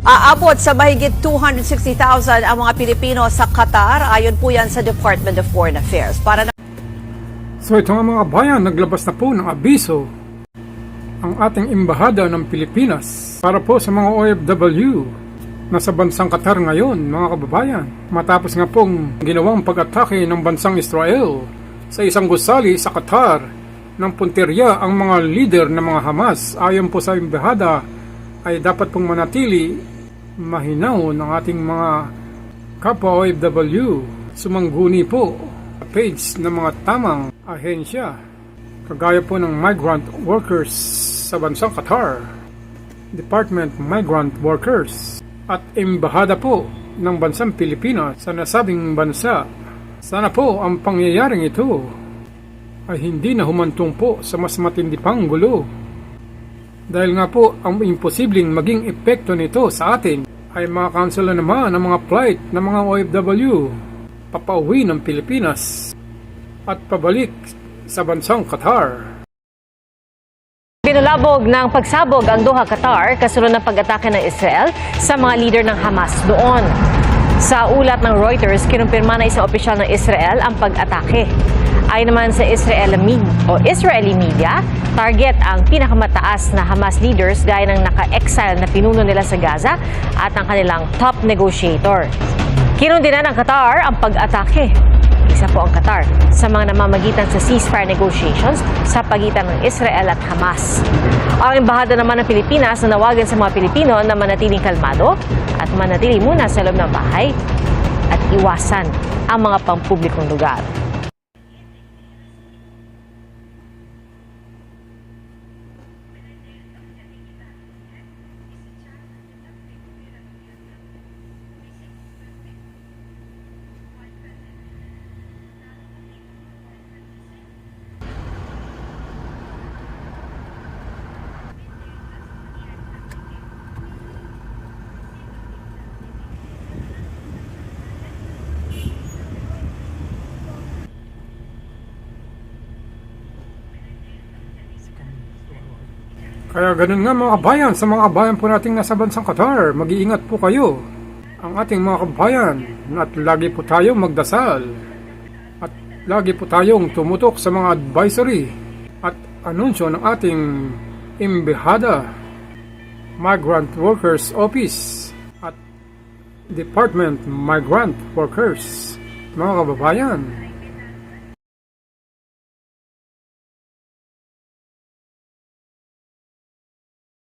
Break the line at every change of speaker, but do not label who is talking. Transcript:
Aabot sa mahigit 260,000 ang mga Pilipino sa Qatar ayon po yan sa Department of Foreign Affairs. Para na
So ito nga mga bayan, naglabas na po ng abiso ang ating imbahada ng Pilipinas para po sa mga OFW na sa bansang Qatar ngayon, mga kababayan. Matapos nga pong ginawang pag-atake ng bansang Israel sa isang gusali sa Qatar ng punterya ang mga leader ng mga Hamas ayon po sa imbahada ay dapat pong manatili mahinaw ng ating mga kapwa OFW. Sumangguni po page ng mga tamang ahensya kagaya po ng migrant workers sa bansang Qatar, Department Migrant Workers at embahada po ng bansang Pilipinas sa nasabing bansa. Sana po ang pangyayaring ito ay hindi na humantong po sa mas matindi pang gulo. Dahil nga po ang imposibleng maging epekto nito sa atin ay makakansela naman ang mga flight ng mga OFW papauwi ng Pilipinas at pabalik sa bansang Qatar.
Pinalabog ng pagsabog ang Doha, Qatar kasunod ng pag-atake ng Israel sa mga leader ng Hamas doon. Sa ulat ng Reuters, kinumpirma na isang opisyal ng Israel ang pag-atake. Ayon naman sa Israel Med- o Israeli media, target ang pinakamataas na Hamas leaders gaya ng naka-exile na pinuno nila sa Gaza at ang kanilang top negotiator. Kinundina ng Qatar ang pag-atake isa po ang Qatar sa mga namamagitan sa ceasefire negotiations sa pagitan ng Israel at Hamas. Ang embahada naman ng Pilipinas na nawagan sa mga Pilipino na manatiling kalmado at manatili muna sa loob ng bahay at iwasan ang mga pampublikong lugar.
Kaya ganun nga mga kabayan, sa mga kabayan po nating nasa bansang Qatar, mag-iingat po kayo. Ang ating mga kabayan, at lagi po tayong magdasal. At lagi po tayong tumutok sa mga advisory at anunsyo ng ating imbihada, Migrant Workers Office at Department Migrant Workers. Mga kababayan,